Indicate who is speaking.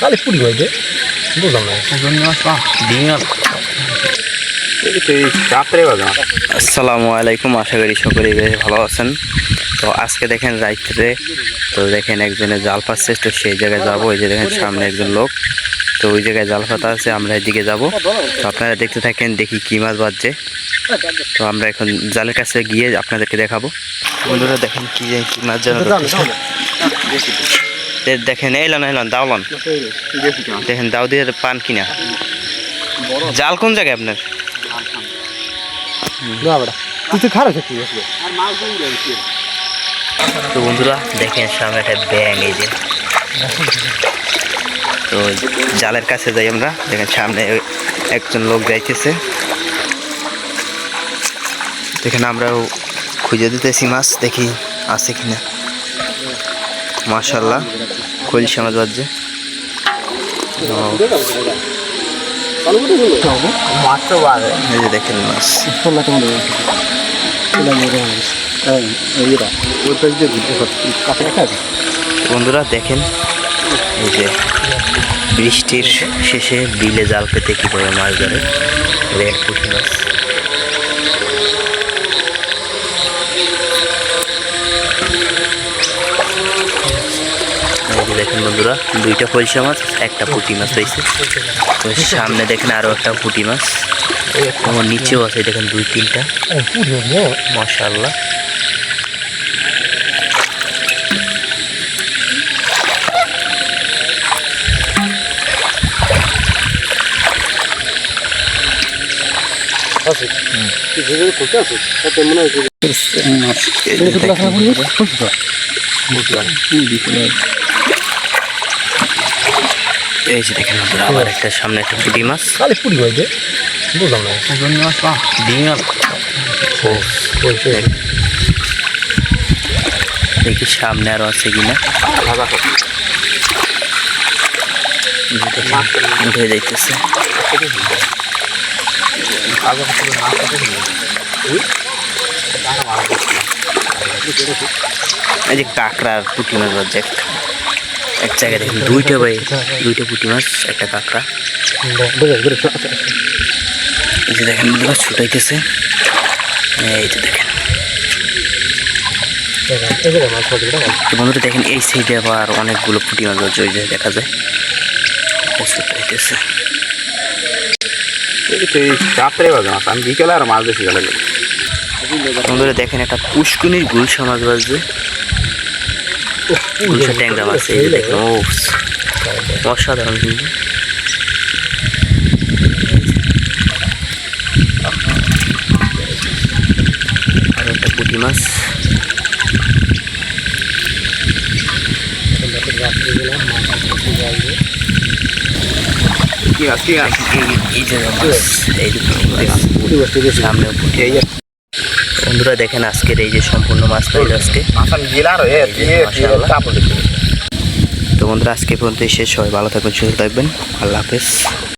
Speaker 1: খালি পুরি হয়েছে। বুঝলাম না।
Speaker 2: আসসালামু আলাইকুম আশা করি সকলেই বেশ ভালো আছেন। তো আজকে দেখেন রাত্রে তো দেখেন একজনের জাল পাচ্ছে তো সেই জায়গায় যাব। ওই যে দেখেন সামনে একজন লোক তো ওই জায়গায় জাল পাতা আছে আমরা এদিকে যাব। তো আপনারা দেখতে থাকেন দেখি কী মাছ বাজছে। তো আমরা এখন জালের কাছে গিয়ে আপনাদেরকে দেখাবো। বন্ধুরা দেখেন কী কি মাছ ধরতেছে। দে- দেখেন এলন এলন দাওলন দেখেন দাও দিয়ে পান কিনা। জাল কোন জায়গায় আপনার?
Speaker 1: তো
Speaker 2: বন্ধুরা দেখেন সামনে একটা ব্যাং এই যে। তো জালের কাছে যাই আমরা। দেখেন সামনে একজন লোক যাইতেছে। দেখেন আমরাও খুঁজে দিতেছি মাছ দেখি আছে কিনা। মাশাল্লাহ খলসি মাছ বাজছে। দেখেন মাছ। বন্ধুরা, দেখেন এই যে বৃষ্টির শেষে বিলে জাল পেতে কীভাবে মাছ ধরে। রেড পুঁটি মাছ। দেখেন বন্ধুরা দুইটা কলসা মাছ একটা পুঁটি মাছ তো সামনে দেখেন আরও একটা পুঁটি মাছ। আমার নিচেও আছে দেখেন দুই তিনটা।
Speaker 1: পুরি হয়ে
Speaker 2: এই যে দেখেন বন্ধুরা আবার একটা সামনে একটা পুঁটি মাছ।
Speaker 1: খালি পুরি হয়েছে বুঝলাম না।
Speaker 2: দেখি সামনে আরও আছে কিনা। উঠে যাইতেছে। এই যে কাঁকড়া আর পুঁটি মাছ একটা এক জায়গায় দেখেন দুইটা ভাই দুইটা পুঁটি মাছ, একটা কাঁকড়া। এই যে দেখেন ছুটাইতেছে। এই যে দেখেন। বন্ধুরা, দেখেন এই সাইডে আবার অনেকগুলো পুঁটি মাছ আছে, ওই যে দেখা যায়। ছুটাইতেছে।
Speaker 3: আমি বিকেলে আর মাছ বেশি
Speaker 2: বন্ধুরা, দেখেন একটা পুষ্কুনির গুলশা মাছ বাজছে। গুলশা ট্যাংরা মাছ এই যে দেখেন। ও অসাধারণ। কিন্তু আর একটা পুঁটি মাছ।
Speaker 3: কি মাছ
Speaker 2: এই- যে মাছ এই সামনে পুঁটি বন্ধুরা দেখেন আজকের এই যে সম্পূর্ণ মাছ পাই আজকে। তো বন্ধুরা আজকে পর্যন্ত শেষ হয়। ভালো থাকবেন সুস্থ থাকবেন। আল্লাহ হাফেজ।